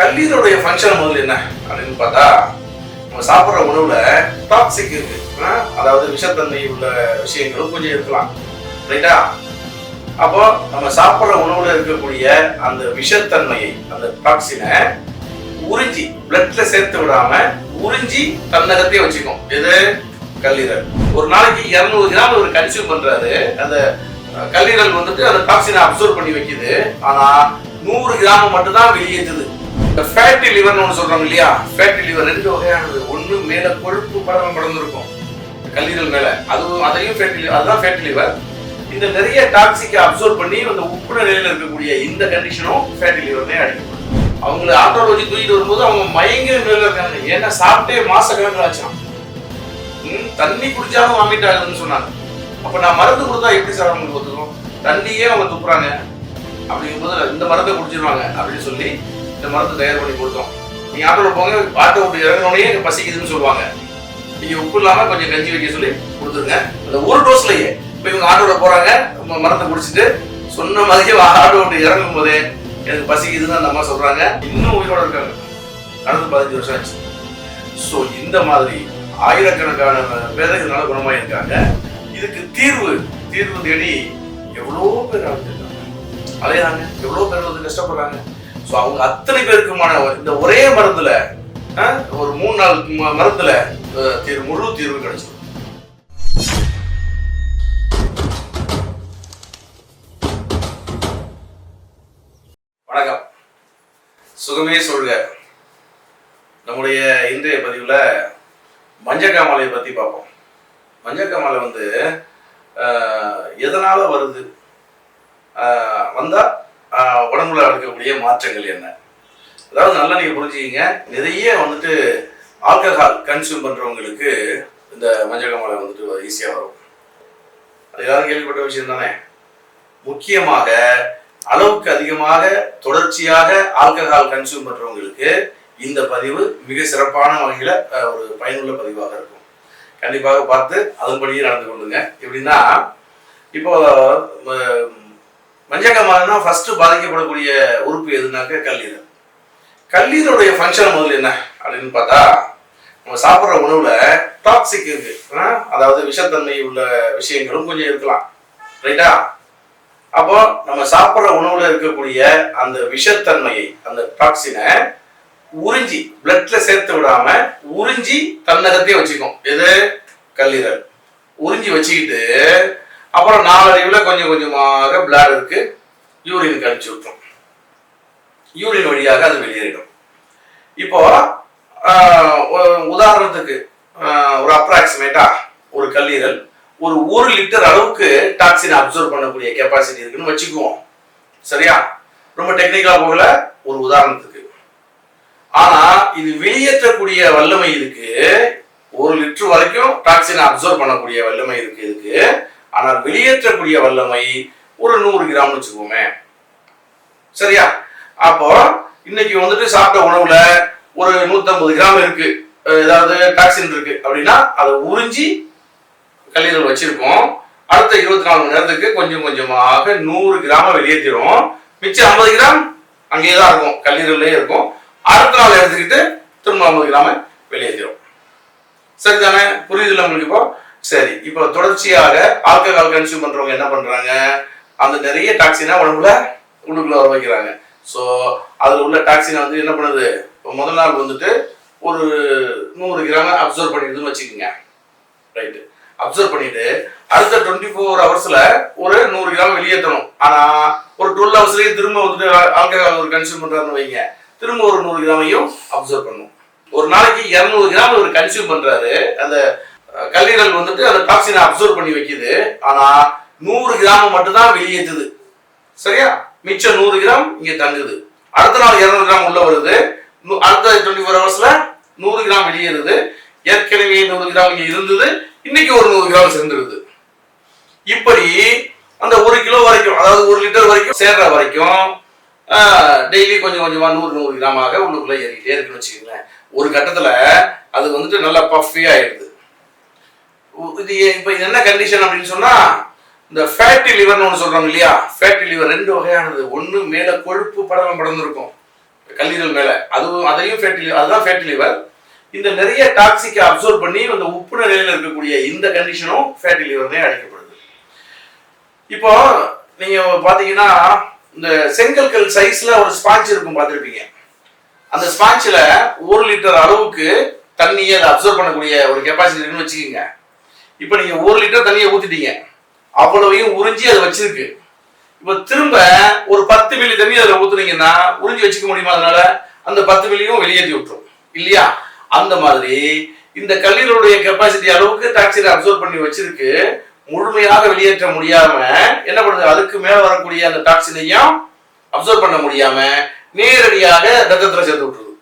கல்லீரலுடைய function முதல்ல என்ன? அப்படின்னு பார்த்தா நம்ம சாப்பிட்ற உணவுல டாக்ஸிக் இருக்கு. அதாவது விஷத்தன்மை உள்ள விஷயங்களும் கொஞ்சம் இருக்கலாம். ரைட்டா அப்போ நம்ம சாப்பிட்ற உணவுல இருக்கக்கூடிய அந்த விஷத்தன்மையை அந்த டாக்ஸினை உறிஞ்சி பிளட்ல சேர்த்து விடாம உறிஞ்சி தன்னகத்தையே வச்சுக்கும். எது? கல்லீரல். ஒரு நாளைக்கு இருநூறு கிராம் ஒரு கன்சியூம் பண்றாரு. அந்த கல்லீரல் வந்துட்டு அந்த டாக்ஸினை அப்சர்வ் பண்ணி வைக்குது. ஆனா நூறு கிராம் மட்டும் தான் வெளியேற்றுது. இந்த ஃபேட்டி லிவர்னு ஒன்று சொல்றாங்க இல்லையா? ஃபேட்டி லிவர் ரெண்டு வகையானது. ஒன்று மேல கொழுப்பு படம் படர்ந்துருக்கும். கல்லீரல் மேல. அதுவும் அதையும் ஃபேட்டி லிவர் அதுதான் ஃபேட்டி லிவர் இந்த நிறைய டாக்ஸிக்கை அப்சர்வ் பண்ணி அந்த உப்பு நிலையில் இருக்கக்கூடிய இந்த கண்டிஷனும் ஃபேட்டி லிவர்னே அடிக்கும் அவங்களை ஆட்டோல வச்சு தூக்கிட்டு வரும்போது அவங்க மயங்கிற நிலையில் இருக்காங்க. ஏன்னா சாப்பிட்டே மாச கணக்கில் ஆச்சான் தண்ணி குடிச்சாலும் வாமிட் ஆகுதுன்னு சொன்னாங்க. அப்ப நான் மருந்து கொடுத்தா எப்படி சார் அவங்களுக்கு ஒத்துக்கும்? தண்ணியே அவங்க துப்புறாங்க. அப்படிங்கும்போது இந்த மருந்தை குடிச்சிருவாங்க அப்படின்னு சொல்லி இந்த மருந்து தயார் பண்ணி கொடுத்தோம். நீங்கள் ஆட்டோவில் போங்க ஆட்டோ விட்டு இறங்கினோடனே பசிக்குதுன்னு சொல்லுவாங்க. நீங்கள் உப்பு இல்லாமல் கொஞ்சம் கஞ்சி வைக்க சொல்லி கொடுத்துருங்க. அந்த ஒரு டோஸ்லையே இப்போ இவங்க ஆட்டோவில் போகிறாங்க நம்ம மரத்தை குடிச்சிட்டு சொன்ன மாதிரியே ஆட்டோ விட்டு இறங்கும் போதே எனக்கு பசிக்குதுன்னு அந்த அம்மா சொல்கிறாங்க இன்னும் உயிரோட இருக்காங்க. கடந்த பதினஞ்சு வருஷம் ஆச்சு. ஸோ இந்த மாதிரி ஆயிரக்கணக்கான பேர் இதனால குணமாயிருக்காங்க. இதுக்கு தீர்வு தீர்வு தேடி எவ்வளோ பேர் அழைஞ்சிருக்காங்க. அலையிறாங்க. எவ்வளோ பேர் வந்து கஷ்டப்படுறாங்க. ஸோ அவங்க அத்தனை பேருக்குமான இந்த ஒரே மருந்துல ஒரு மூணு நாள் மருந்துல தீர்வு முழு தீர்வு கிடைச்சிடும். வணக்கம். சுகமே சொல்க. நம்முடைய இன்றைய பதிவுல மஞ்சக்காமலையை பத்தி பார்ப்போம். மஞ்சக்காமலை வந்து ஆஹ், எதனால வருது? ஆஹ், வந்தா உடம்புல நடக்கக்கூடிய மாற்றங்கள் என்ன? அதாவது நல்லா நீங்க புரிஞ்சுக்கிங்க. நிறைய வந்துட்டு ஆல்கஹால் கன்சியூம் பண்றவங்களுக்கு இந்த மஞ்சள் மஞ்சக்காமலை வந்துட்டு ஈஸியா வரும். அது எல்லாரும் கேள்விப்பட்ட விஷயம் தானே? முக்கியமாக அளவுக்கு அதிகமாக தொடர்ச்சியாக ஆல்கஹால் கன்சியூம் பண்றவங்களுக்கு இந்த பதிவு மிக சிறப்பான வகையில ஒரு பயனுள்ள பதிவாக இருக்கும். கண்டிப்பாக பார்த்து அதன்படியே நடந்து கொள்ளுங்க. எப்படின்னா இப்போ மஞ்சக்கமாலனா ஃபர்ஸ்ட் பாதிக்கப்படக்கூடிய உறுப்பு எதுனாக்க கல்லீரல். கல்லீரலுடைய ஃபங்க்ஷன் முதல்ல என்ன அப்படின்னு பார்த்தா நம்ம சாப்பிட்ற உணவுல டாக்ஸிக் இருக்கு. ஆ? அதாவது விஷத்தன்மை உள்ள விஷயங்களும் கொஞ்சம் இருக்கலாம். ரைட்டா அப்போ நம்ம சாப்பிட்ற உணவுல இருக்கக்கூடிய அந்த விஷத்தன்மையை அந்த டாக்ஸினை உறிஞ்சி பிளட்ல சேர்த்து விடாம உறிஞ்சி தன்னகத்தையே வச்சுக்கும். எது? கல்லீரல். உறிஞ்சி வச்சுக்கிட்டு அப்புறம் நாளடைவில் கொஞ்சம் கொஞ்சமாக பிளாடருக்கு யூரின் யூரினுக்கு அனுப்பிச்சு விட்டுரும். யூரின் வழியாக அது வெளியேறிடும். இப்போ உதாரணத்துக்கு ஒரு அப்ராக்சிமேட்டா ஒரு கல்லீரல் ஒரு ஒரு லிட்டர் அளவுக்கு டாக்ஸினை அப்சர்வ் பண்ணக்கூடிய கெப்பாசிட்டி இருக்குன்னு வச்சுக்குவோம். சரியா? ரொம்ப டெக்னிக்கலா போகல ஒரு உதாரணத்துக்கு. ஆனா இது வெளியேற்றக்கூடிய வல்லமை இருக்கு. ஒரு லிட்டர் வரைக்கும் டாக்ஸினை அப்சர்வ் பண்ணக்கூடிய வல்லமை இருக்கு இதுக்கு. ஆனால் வெளியேற்றக்கூடிய வல்லமை ஒரு நூறு கிராம்னு வச்சுக்கோமே. சரியா? அப்போ இன்னைக்கு வந்துட்டு சாப்பிட்ட உணவுல ஒரு நூத்தம்பது கிராம் இருக்கு. ஏதாவது டாக்ஸின் இருக்கு அப்படின்னா அதை உறிஞ்சி கல்லீரல் வச்சிருக்கோம். அடுத்த இருபத்தி நாலு மணி நேரத்துக்கு கொஞ்சம் கொஞ்சமாக நூறு கிராம வெளியேற்றிடும் மிச்சம் ஐம்பது கிராம் அங்கேயே தான் இருக்கும். கல்லீரல்லே இருக்கும். அடுத்த நாள் எடுத்துக்கிட்டு திரும்ப ஐம்பது கிராம வெளியேற்றிடும் சரிதானே? புரியுதுல்ல உங்களுக்கு இப்போ? சரி இப்போ தொடர்ச்சியாக ஆல்கஹால் கன்சியூம் பண்றவங்க என்ன பண்றாங்க? அந்த நிறைய டாக்ஸினா உடம்புல உள்ளுக்குள்ள வர வைக்கிறாங்க. ஸோ அதில் உள்ள டாக்ஸினை வந்து என்ன பண்ணுது? இப்போ முதல் நாள் வந்துட்டு ஒரு நூறு கிராம் அப்சர்வ் பண்ணிடுதுன்னு வச்சுக்கோங்க. ரைட்டு அப்சர்வ் பண்ணிட்டு அடுத்த டுவெண்ட்டி ஃபோர் ஹவர்ஸ்ல ஒரு நூறு கிராம் வெளியேற்றணும். ஆனா ஒரு டுவெல் ஹவர்ஸ்லயே திரும்ப வந்துட்டு ஆல்கஹால் ஒரு கன்சியூம் பண்றாருன்னு வைங்க. திரும்ப ஒரு நூறு கிராமையும் அப்சர்வ் பண்ணும். ஒரு நாளைக்கு இரநூறு கிராம் ஒரு கன்சியூம் பண்றாரு. அந்த கல்லீரல் வந்துட்டு அந்த டாக்ஸினை அப்சர்வ் பண்ணி வைக்குது. ஆனா நூறு கிராம் மட்டும்தான் வெளியேற்றுது. சரியா? மிச்சம் நூறு கிராம் இங்க தங்குது. அடுத்த நாள் இருநூறு கிராம் உள்ள வருது. அடுத்த டுவெண்ட்டி ஃபோர் ஹவர்ஸ்ல நூறு கிராம் வெளியேறுது. ஏற்கனவே நூறு கிராம் இங்க இருந்தது. இன்னைக்கு ஒரு நூறு கிராம் சேர்ந்துருது. இப்படி அந்த ஒரு கிலோ வரைக்கும் அதாவது ஒரு லிட்டர் வரைக்கும் சேர்ற வரைக்கும் டெய்லி கொஞ்சம் கொஞ்சமா நூறு நூறு கிராமாக உள்ளுக்குள்ள ஏறிக்கிட்டே இருக்குன்னு வச்சுக்கோங்களேன். ஒரு கட்டத்துல அது வந்துட்டு நல்லா பஃபி ஆயிடுது. இது இப்போ இது என்ன கண்டிஷன் அப்படின்னு சொன்னால் இந்த ஃபேட்டி லிவர்னு ஒன்று சொல்கிறாங்க இல்லையா? ஃபேட்டி லிவர் ரெண்டு வகையானது. ஒன்று மேலே கொழுப்பு படலம் படர்ந்துருக்கும். கல்லீரல் மேலே. அதுவும் அதையும் ஃபேட்டி லிவர் அதுதான் ஃபேட்டி லிவர் இந்த நிறைய டாக்ஸிக்கை அப்சர்வ் பண்ணி அந்த உப்பு நிலையில் இருக்கக்கூடிய இந்த கண்டிஷனும் ஃபேட்டி லிவர்னே அழைக்கப்படுது. இப்போ நீங்கள் பார்த்தீங்கன்னா இந்த செங்கற்கள் சைஸில் ஒரு ஸ்பாஞ்ச் இருக்கும் பார்த்துருப்பீங்க அந்த ஸ்பாஞ்சில் ஒரு லிட்டர் அளவுக்கு தண்ணியை அதை அப்சர்வ் பண்ணக்கூடிய ஒரு கெப்பாசிட்டி இருக்குன்னு வச்சுக்கோங்க. இப்போ நீங்க ஒரு லிட்டர் தண்ணியை ஊத்திட்டீங்க. அவ்வளவையும் உறிஞ்சி அதை வச்சிருக்கு. இப்போ திரும்ப ஒரு பத்து மில்லி தண்ணி அதில் ஊத்துனீங்கன்னா உறிஞ்சி வச்சுக்க முடியுமா அதனால? அந்த பத்து மில்லியும் வெளியேற்றி விட்டுரும். இல்லையா? அந்த மாதிரி இந்த கல்லீரலுடைய கெப்பாசிட்டி அளவுக்கு டாக்ஸினை அப்சர்வ் பண்ணி வச்சிருக்கு. முழுமையாக வெளியேற்ற முடியாம என்ன பண்ணுது? அதுக்கு மேல வரக்கூடிய அந்த டாக்ஸினையும் அப்சர்வ் பண்ண முடியாம நேரடியாக ரத்தத்துல சேர்த்து விட்டுருது.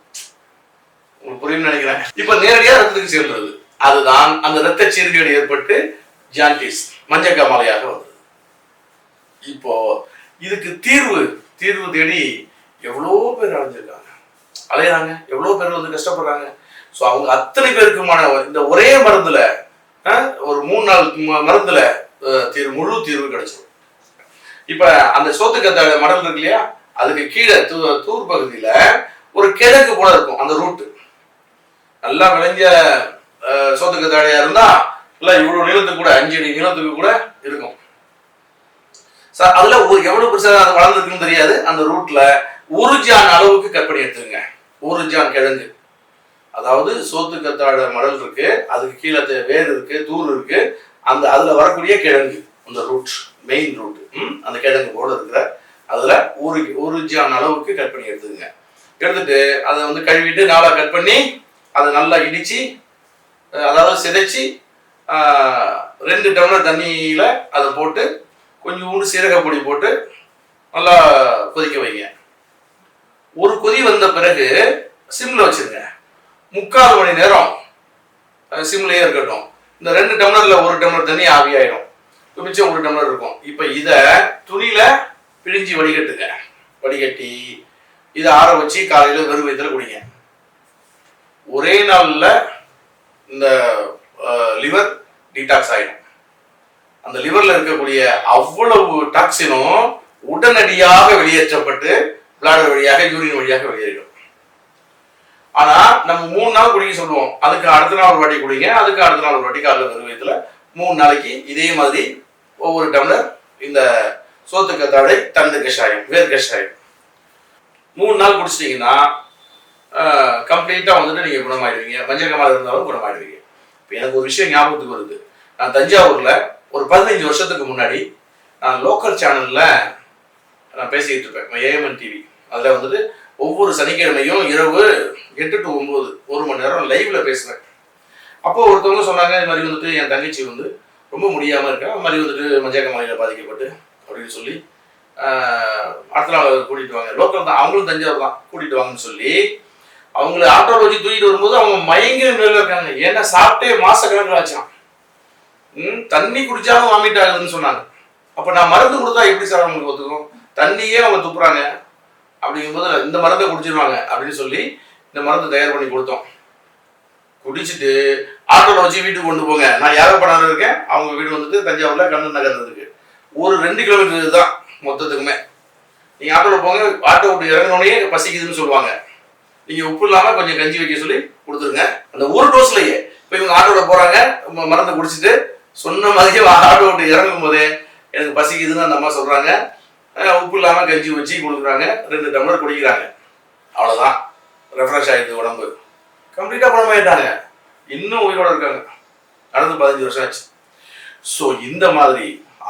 உங்களுக்கு புரியும்னு நினைக்கிறேன். இப்ப நேரடியாக ரத்தத்துக்கு சேர்ந்துருது. அதுதான் அந்த ரத்த சீர்கேடு ஏற்பட்டு ஜாண்டிஸ் மஞ்சக்காமலையாக வந்தது. இப்போ இதுக்கு தீர்வு தீர்வு தேடி எவ்வளோ பேர் அடைஞ்சிருக்காங்க. அலையிறாங்க. எவ்வளோ பேர் வந்து கஷ்டப்படுறாங்க. ஸோ அவங்க அத்தனை பேருக்குமான இந்த ஒரே மருந்துல ஒரு மூணு நாள் மருந்துல தீர்வு முழு தீர்வு கிடைச்சிடும் இப்ப அந்த சோத்துக்கத்த மடல் இருக்கு இல்லையா? அதுக்கு கீழே தூ தூர் பகுதியில ஒரு கிழக்கு போல இருக்கும் அந்த ரூட்டு நல்லா விளைஞ்ச அஹ், தடையா இருந்தா இல்ல இவ்வளவு நிலத்துக்கு கூட அஞ்சு அடி நிலத்துக்கு கூட இருக்கும். சார் அதுல ஒரு எவ்வளவு பெருசாக அது வளர்ந்துருக்குன்னு தெரியாது. அந்த ரூட்ல ஒரு ஜான் அளவுக்கு கற்பனை எடுத்துருங்க. ஒரு ஜான் கிழங்கு. அதாவது சோத்துக்கத்தாழ மடல் இருக்கு அதுக்கு கீழே வேர் இருக்கு தூர் இருக்கு. அந்த அதுல வரக்கூடிய கிழங்கு அந்த ரூட் மெயின் ரூட் அந்த கிழங்கு போல இருக்கிற அதுல ஒரு ஒரு ஜான் அளவுக்கு கட் பண்ணி எடுத்துங்க எடுத்துட்டு அதை வந்து கழுவிட்டு நாளா கட் பண்ணி அதை நல்லா இடிச்சு அதாவது சிதைச்சி ரெண்டு டம்ளர் தண்ணியில் அதை போட்டு கொஞ்சோண்டு சீரக பொடி போட்டு நல்லா கொதிக்க வைங்க. ஒரு கொதி வந்த பிறகு சிம்மில் வச்சுருங்க. முக்கால் மணி நேரம் சிம்லேயே இருக்கட்டும். இந்த ரெண்டு டம்ளரில் ஒரு டம்ளர் தண்ணி ஆவியாயிடும் மிச்சம் ஒரு டம்ளர் இருக்கும். இப்போ இதை துணியில் பிழிஞ்சு வடிகட்டுங்க. வடிகட்டி இதை ஆற வச்சு காலையில் வெறும் வயிற்றுல குடிங்க. ஒரே நாளில் இந்த லிவர் டீடாக்ஸ் ஆயிடும். அந்த லிவரில் இருக்கக்கூடிய அவ்வளவு டாக்ஸினும் உடனடியாக வெளியேற்றப்பட்டு பிளாடர் வழியாக யூரின் வழியாக வெளியேறிடும். ஆனா நம்ம மூணு நாள் குடிக்க சொல்லுவோம். அதுக்கு அடுத்த நாள் ஒரு வாட்டி குடிங்க அதுக்கு அடுத்த நாள் ஒரு வாட்டி காலையில் வெறும் மூணு நாளைக்கு இதே மாதிரி ஒவ்வொரு டம்ளர் இந்த சோத்துக்கத்தாடை தண்டு கஷாயம் வேர் கஷாயம் மூணு நாள் குடிச்சிட்டிங்கன்னா கம்ப்ளீட்டாக வந்துட்டு நீங்கள் குணமாயிடுவீங்க. மஞ்சள் இருந்தாலும் குணமாயிடுவீங்க. இப்போ எனக்கு ஒரு விஷயம் ஞாபகத்துக்கு வருது. நான் தஞ்சாவூரில் ஒரு பதினஞ்சு வருஷத்துக்கு முன்னாடி நான் லோக்கல் சேனலில் நான் பேசிக்கிட்டு இருப்பேன். ஏஎம்என் டிவி அதில் வந்துட்டு ஒவ்வொரு சனிக்கிழமையும் இரவு எட்டு டு ஒம்பது ஒரு மணி நேரம் லைவில் பேசுவேன். அப்போ ஒருத்தவங்க சொன்னாங்க இது மாதிரி வந்துட்டு என் தங்கச்சி வந்து ரொம்ப முடியாமல் இருக்கா? அது மாதிரி வந்துட்டு மஞ்சள் மலையில் பாதிக்கப்பட்டு அப்படின்னு சொல்லி அடுத்த நாள் கூட்டிகிட்டு வாங்க. லோக்கல் தான். அவங்களும் தஞ்சாவூர் தான். கூட்டிகிட்டு வாங்கன்னு சொல்லி அவங்கள ஆட்டோவில் வச்சு தூக்கிட்டு வரும்போது அவங்க மயங்கிற நிலையில இருக்காங்க. ஏன்னா சாப்பிட்டே மாச கணக்கில் ஆச்சான். ம் தண்ணி குடிச்சாலும் வாமிட் ஆகுதுன்னு சொன்னாங்க. அப்போ நான் மருந்து கொடுத்தா எப்படி சார் அவங்களுக்கு ஒத்துக்கும்? தண்ணியே அவங்க துப்புறாங்க. அப்படிங்கும்போது இந்த மருந்தை குடிச்சிருவாங்க அப்படின்னு சொல்லி இந்த மருந்து தயார் பண்ணி கொடுத்தோம். குடிச்சிட்டு ஆட்டோவில் வச்சு வீட்டுக்கு கொண்டு போங்க. நான் யாரப்படாத இருக்கேன். அவங்க வீடு வந்துட்டு தஞ்சாவூர்ல கண்ணன் நகர் இருக்கு. ஒரு ரெண்டு கிலோமீட்டர் தான் மொத்தத்துக்குமே. நீங்க ஆட்டோவில் போங்க. ஆட்டோ விட்டு இறங்கினோடனே பசிக்குதுன்னு சொல்லுவாங்க. நீங்க உப்பு இல்லாம கொஞ்சம் கஞ்சி வைக்க சொல்லி கொடுத்துருங்க. அந்த ஒரு டோஸ்லயே இப்போ இவங்க ஆட்டோட போறாங்க. மருந்து குடிச்சிட்டு சொன்ன மாதிரி ஆட்டோ விட்டு இறங்கும் போதே எனக்கு பசிக்குதுன்னு அந்த அம்மா சொல்றாங்க. உப்பு இல்லாம கஞ்சி வச்சு கொடுக்குறாங்க. ரெண்டு டம்ளர் குடிக்கிறாங்க. அவ்வளவுதான். ரெஃப்ரெஷ் ஆயிடுது உடம்பு. கம்ப்ளீட்டா குணமாயிட்டாங்க இன்னும் உயிரோட இருக்காங்க. நடந்து பதினஞ்சு வருஷம் ஆச்சு. ஸோ இந்த மாதிரி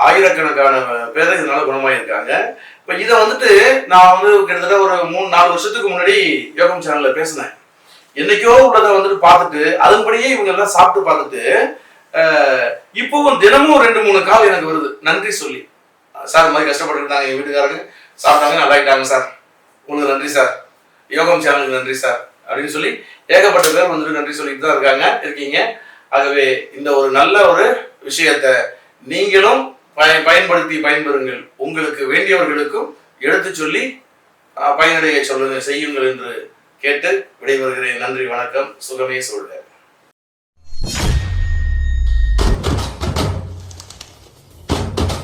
ஆயிரக்கணக்கான பேர் இதனால குணமாயிருக்காங்க. இப்போ இதை வந்துட்டு நான் வந்து கிட்டத்தட்ட ஒரு மூணு நாலு வருஷத்துக்கு முன்னாடி யோகம் சேனல்ல பேசினேன். என்னைக்கோ உள்ளதை வந்துட்டு பார்த்துட்டு அதன்படியே இவங்க எல்லாம் சாப்பிட்டு பார்த்துட்டு இப்போவும் இப்பவும் தினமும் ரெண்டு மூணு கால் எனக்கு வருது. நன்றி சொல்லி. சார் இந்த மாதிரி கஷ்டப்பட்டுருந்தாங்க எங்கள் எங்க வீட்டுக்காரங்க சாப்பிட்டாங்க நல்லா ஆயிட்டாங்க சார். உங்களுக்கு நன்றி சார். யோகம் சேனலுக்கு நன்றி சார். அப்படின்னு சொல்லி ஏகப்பட்ட பேர் வந்துட்டு நன்றி சொல்லிட்டு தான் இருக்காங்க இருக்கீங்க. ஆகவே இந்த ஒரு நல்ல ஒரு விஷயத்தை நீங்களும் பயன்படுத்தி பயன்பெறுங்கள். உங்களுக்கு வேண்டியவர்களுக்கும் எடுத்து சொல்லி பயனடைய சொல்லுங்க செய்யுங்கள் என்று கேட்டு விடைபெறுகிறேன். நன்றி வணக்கம். சுகமே சொல்க